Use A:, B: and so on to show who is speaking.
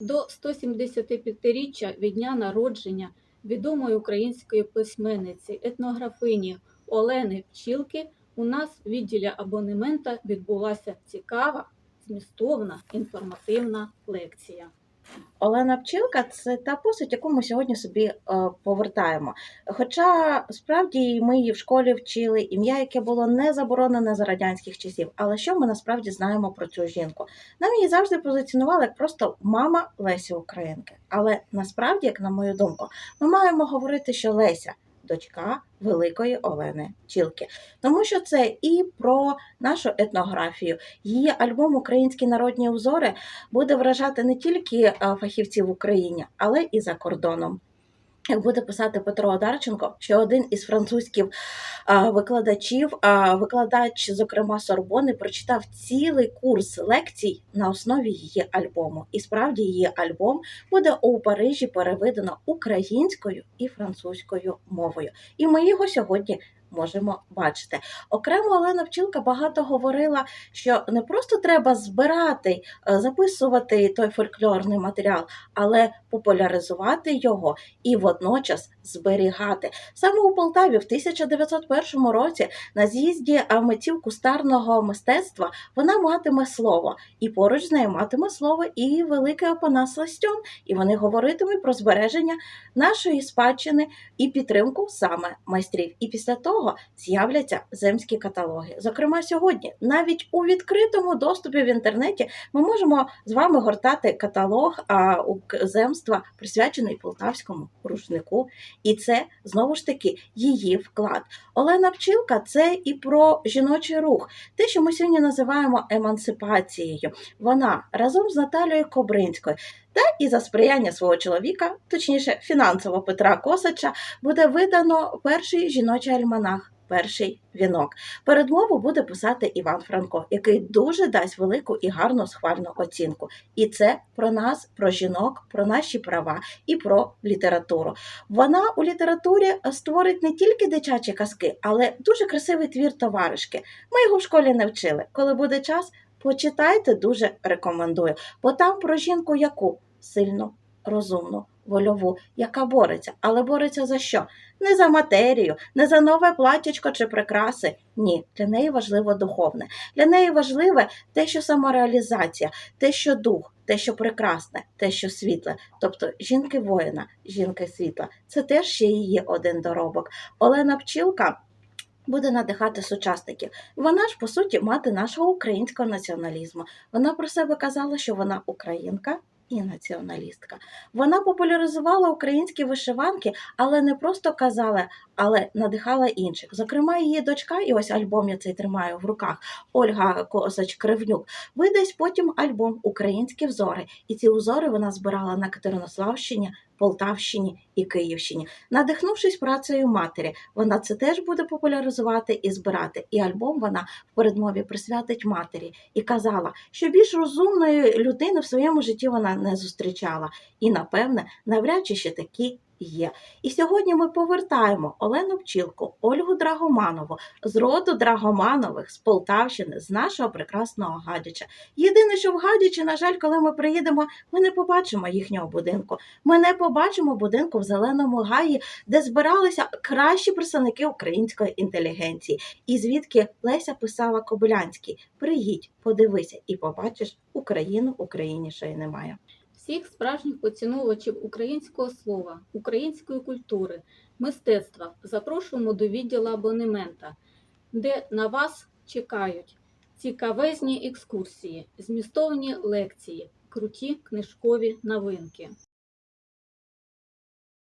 A: До 175-річчя від дня народження відомої української письменниці, етнографині Олени Пчілки у нас в відділі абонемента відбулася цікава, змістовна, інформативна лекція.
B: Олена Пчілка це та постать, яку ми сьогодні собі е, повертаємо. Хоча справді ми її в школі вчили, ім'я, яке було не заборонене за радянських часів. Але що ми насправді знаємо про цю жінку? Нам її завжди позиціонували як просто мама Лесі Українки. Але насправді, як на мою думку, ми маємо говорити, що Леся. Дочка великої Олени Чілки, тому що це і про нашу етнографію. Її альбом Українські народні узори буде вражати не тільки е, фахівців в Україні, але і за кордоном. Як буде писати Петро Одарченко, що один із французьких викладачів, а викладач, зокрема Сорбони, прочитав цілий курс лекцій на основі її альбому. І справді її альбом буде у Парижі переведено українською і французькою мовою. І ми його сьогодні можемо бачити. Окремо Олена Пчілка багато говорила, що не просто треба збирати, е, записувати той фольклорний матеріал, але популяризувати його і водночас зберігати. Саме у Полтаві в 1901 році на з'їзді е, митців кустарного мистецтва вона матиме слово, і поруч з нею матиме слово і великий Опанас Ластьон, і вони говоритимуть про збереження нашої спадщини і підтримку саме майстрів. І після того з'являться земські каталоги. Зокрема, сьогодні навіть у відкритому доступі в інтернеті ми можемо з вами гортати каталог земства, присвячений полтавському рушнику. І це знову ж таки її вклад. Олена Пчілка це і про жіночий рух, те, що ми сьогодні називаємо емансипацією. Вона разом з Наталією Кобринською. Та і за сприяння свого чоловіка, точніше фінансово Петра Косача, буде видано перший жіночий альманах. Перший вінок. Передмову буде писати Іван Франко, який дуже дасть велику і гарну схвальну оцінку. І це про нас, про жінок, про наші права і про літературу. Вона у літературі створить не тільки дитячі казки, але дуже красивий твір товаришки. Ми його в школі не вчили. Коли буде час, почитайте, дуже рекомендую. Бо там про жінку яку сильну, розумну, вольову, яка бореться. Але бореться за що? Не за матерію, не за нове платячко чи прикраси. Ні, для неї важливо духовне. Для неї важливе те, що самореалізація, те, що дух, те, що прекрасне, те, що світле. Тобто жінки воїна, жінки світла. Це теж ще її один доробок. Олена Пчілка. Буде надихати сучасників. Вона ж, по суті, мати нашого українського націоналізму. Вона про себе казала, що вона українка і націоналістка. Вона популяризувала українські вишиванки, але не просто казала, але надихала інших. Зокрема, її дочка, і ось альбом я цей тримаю в руках, Ольга Косач Кривнюк, видасть потім альбом Українські взори. І ці узори вона збирала на Катеринославщині, Полтавщині і Київщині. Надихнувшись працею матері, вона це теж буде популяризувати і збирати. І альбом вона в передмові присвятить матері і казала, що більш розумної людини в своєму житті вона не зустрічала. І, напевне, навряд чи ще такі є. І сьогодні ми повертаємо Олену Пчілку, Ольгу Драгоманову з роду Драгоманових з Полтавщини, з нашого прекрасного Гадяча. Єдине, що в Гадячі, на жаль, коли ми приїдемо, ми не побачимо їхнього будинку. Ми не побачимо будинку в Зеленому Гаї, де збиралися кращі представники української інтелігенції. І звідки Леся писала Кобилянський: приїдь, подивися і побачиш Україну українішої немає.
A: Всіх справжніх поціновувачів українського слова, української культури, мистецтва запрошуємо до відділу абонемента, де на вас чекають цікавезні екскурсії, змістовні лекції, круті книжкові новинки.